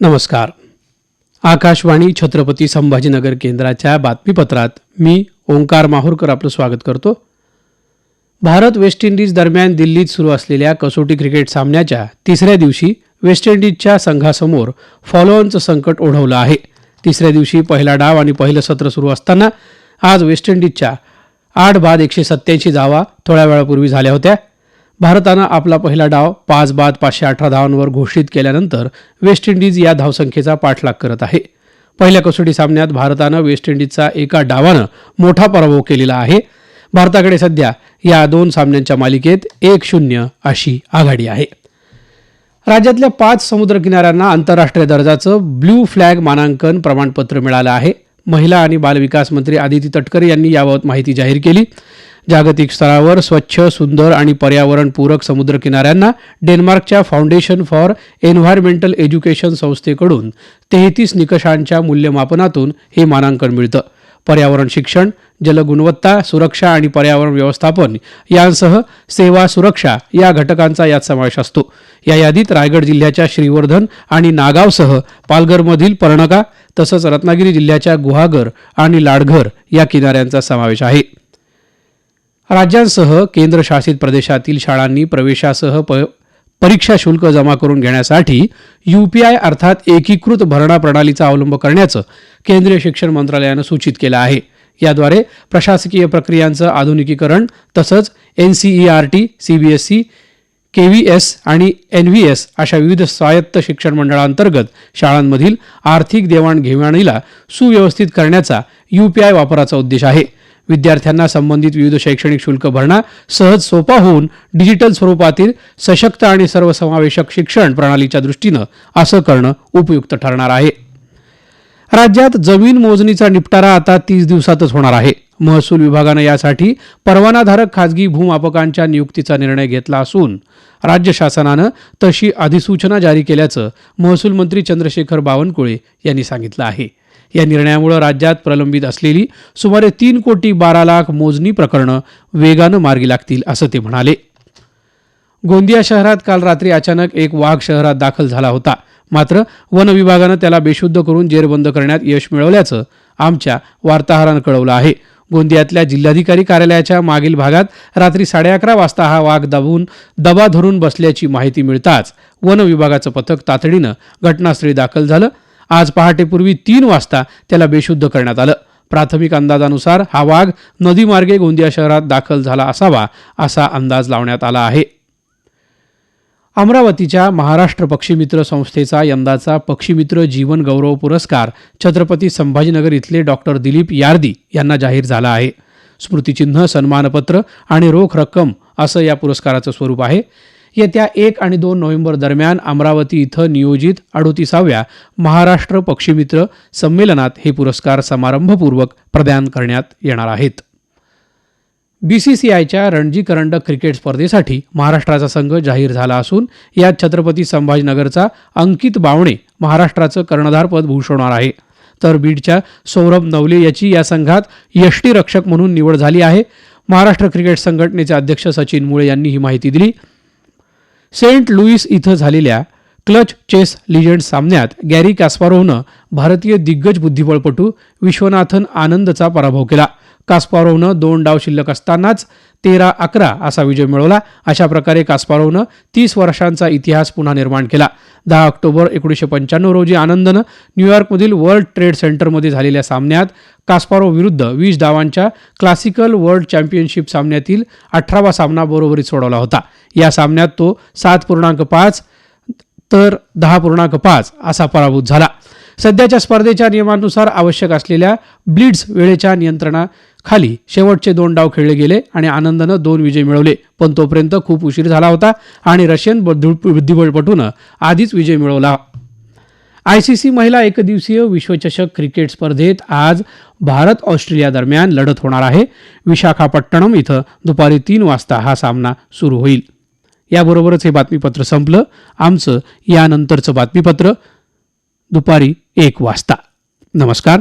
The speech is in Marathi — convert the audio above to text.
नमस्कार. आकाशवाणी छत्रपती संभाजीनगर केंद्राच्या बातमीपत्रात मी ओंकार माहूरकर आपलं स्वागत करतो. भारत वेस्ट इंडिज दरम्यान दिल्लीत सुरू असलेल्या कसोटी क्रिकेट सामन्याच्या तिसऱ्या दिवशी वेस्ट इंडिजच्या संघासमोर फॉलोअनचं संकट ओढवलं आहे. तिसऱ्या दिवशी पहिला डाव आणि पहिलं सत्र सुरू असताना आज वेस्ट इंडिजच्या आठ बाद एकशे सत्याऐंशी धावा थोड्या वेळापूर्वी झाल्या होत्या. भारतानं आपला पहिला डाव पाच बाद पाचशे अठरा धावांवर घोषित केल्यानंतर वेस्ट इंडिज या धावसंख्येचा पाठलाग करत आहे. पहिल्या कसोटी सामन्यात भारतानं वेस्ट इंडिजचा एका डावानं मोठा पराभव केलेला आहे. भारताकडे सध्या या दोन सामन्यांच्या मालिकेत एक शून्य अशी आघाडी आहे. राज्यातल्या पाच समुद्रकिनाऱ्यांना आंतरराष्ट्रीय दर्जाचं ब्ल्यू फ्लॅग मानांकन प्रमाणपत्र मिळालं आहे. महिला आणि बालविकास मंत्री आदिती तटकरे यांनी याबाबत माहिती जाहीर केली. जागतिक स्तरावर स्वच्छ सुंदर आणि पर्यावरणपूरक समुद्रकिनाऱ्यांना डेन्मार्कच्या फाउंडेशन फॉर एन्व्हायरमेंटल एज्युकेशन संस्थेकडून तेहतीस निकषांच्या मूल्यमापनातून हे मानांकन मिळतं. पर्यावरण शिक्षण जलगुणवत्ता सुरक्षा आणि पर्यावरण व्यवस्थापन यांसह सेवा सुरक्षा या घटकांचा यात समावेश असतो. या यादीत रायगड जिल्ह्याच्या श्रीवर्धन आणि नागावसह पालघरमधील पर्णका तसंच रत्नागिरी जिल्ह्याच्या गुहागर आणि लाडघर या किनाऱ्यांचा समावेश आहे. राज्यांसह केंद्रशासित प्रदेशातील शाळांनी प्रवेशासह प परीक्षा शुल्क जमा करून घेण्यासाठी यूपीआय अर्थात एकीकृत भरणा प्रणालीचा अवलंब करण्याचं केंद्रीय शिक्षण मंत्रालयानं सूचित केलं आहे. याद्वारे प्रशासकीय प्रक्रियांचं आधुनिकीकरण तसंच N C E R T C B S K V S आणि एन व्ही एस अशा विविध स्वायत्त शिक्षण मंडळांतर्गत शाळांमधील आर्थिक देवाणघेवाणीला सुव्यवस्थित करण्याचा यूपीआय वापराचा उद्देश आहे. विद्यार्थ्यांना संबंधित विविध शैक्षणिक शुल्क भरणा सहज सोपा होऊन डिजिटल स्वरूपातील सशक्त आणि सर्वसमावेशक शिक्षण प्रणालीच्या दृष्टीनं असं करणं उपयुक्त ठरणार आहे. राज्यात जमीन मोजणीचा निपटारा आता तीस दिवसातच होणार आहे. महसूल विभागानं यासाठी परवानाधारक खाजगी भूमापकांच्या नियुक्तीचा निर्णय घेतला असून राज्य शासनानं तशी अधिसूचना जारी केल्याचं महसूल मंत्री चंद्रशेखर बावनकुळे यांनी सांगितलं आहे. या निर्णयामुळे राज्यात प्रलंबित असलेली सुमारे तीन कोटी बारा लाख मोजणी प्रकरणं वेगानं मार्गी लागतील असं ते म्हणाले. गोंदिया शहरात काल रात्री अचानक एक वाघ शहरात दाखल झाला होता. मात्र वन विभागानं त्याला बेशुद्ध करून जेरबंद करण्यात यश मिळवल्याचं आमच्या वार्ताहरानं कळवलं आहे. गोंदियातल्या जिल्हाधिकारी कार्यालयाच्या मागील भागात रात्री साडे अकरा वाजता हा वाघ दाबून दबा धरून बसल्याची माहिती मिळताच वन विभागाचं पथक तातडीनं घटनास्थळी दाखल झालं. आज पहाटेपूर्वी तीन वाजता त्याला बेशुद्ध करण्यात आलं. प्राथमिक अंदाजानुसार हा वाघ नदीमार्गे गोंदिया शहरात दाखल झाला असावा असा अंदाज लावण्यात आला आहे. अमरावतीच्या महाराष्ट्र पक्षीमित्र संस्थेचा यंदाचा पक्षीमित्र जीवन गौरव पुरस्कार छत्रपती संभाजीनगर इथले डॉक्टर दिलीप यार्दी यांना जाहीर झाला आहे. स्मृतिचिन्ह सन्मानपत्र आणि रोख रक्कम असं या पुरस्काराचं स्वरूप आहे. येत्या एक आणि दोन नोव्हेंबर दरम्यान अमरावती इथं नियोजित अडोतीसाव्या महाराष्ट्र पक्षीमित्र संमेलनात हे पुरस्कार समारंभपूर्वक प्रदान करण्यात येणार आहेत. बीसीसीआयच्या रणजी करंडक क्रिकेट स्पर्धेसाठी महाराष्ट्राचा संघ जाहीर झाला असून यात छत्रपती संभाजीनगरचा अंकित बावणे महाराष्ट्राचं कर्णधारपद भूषवणार आहे. तर बीडच्या सौरभ नवले याची या संघात यष्टीरक्षक म्हणून निवड झाली आहे. महाराष्ट्र क्रिकेट संघटनेचे अध्यक्ष सचिन मुळे यांनी ही माहिती दिली. सेंट लुईस इथं झालेल्या क्लच चेस लिजंड सामन्यात गॅरी कॅस्पारोव्हनं भारतीय दिग्गज बुद्धिबळपटू विश्वनाथन आनंदचा पराभव केला. कास्पारोव्हनं दोन डाव शिल्लक असतानाच तेरा अकरा असा विजय मिळवला. अशा प्रकारे कास्पारोव्हनं तीस वर्षांचा इतिहास पुन्हा निर्माण केला. दहा ऑक्टोबर एकोणीसशे पंच्याण्णव रोजी आनंदनं न्यूयॉर्कमधील वर्ल्ड ट्रेड सेंटरमध्ये झालेल्या सामन्यात कास्पारोव विरुद्ध वीस डावांच्या क्लासिकल वर्ल्ड चॅम्पियनशिप सामन्यातील अठरावा सामना बरोबरीत सोडवला होता. या सामन्यात तो सात पूर्णांक पाच तर दहा पूर्णांक पाच असा पराभूत झाला. सध्याच्या स्पर्धेच्या नियमानुसार आवश्यक असलेल्या ब्लिड्स वेळेच्या नियंत्रणा खाली शेवटचे दोन डाव खेळले गेले आणि आनंदानं दोन विजय मिळवले. पण तोपर्यंत खूप उशीर झाला होता आणि रशियन बुद्धिबळपटूनं आधीच विजय मिळवला. आय सी सी महिला एकदिवसीय विश्वचषक क्रिकेट स्पर्धेत आज भारत ऑस्ट्रेलिया दरम्यान लढत होणार आहे. विशाखापट्टणम इथं दुपारी तीन वाजता हा सामना सुरू होईल. याबरोबरच हे बातमीपत्र संपलं. आमचं यानंतरचं बातमीपत्र दुपारी एक वाजता. नमस्कार.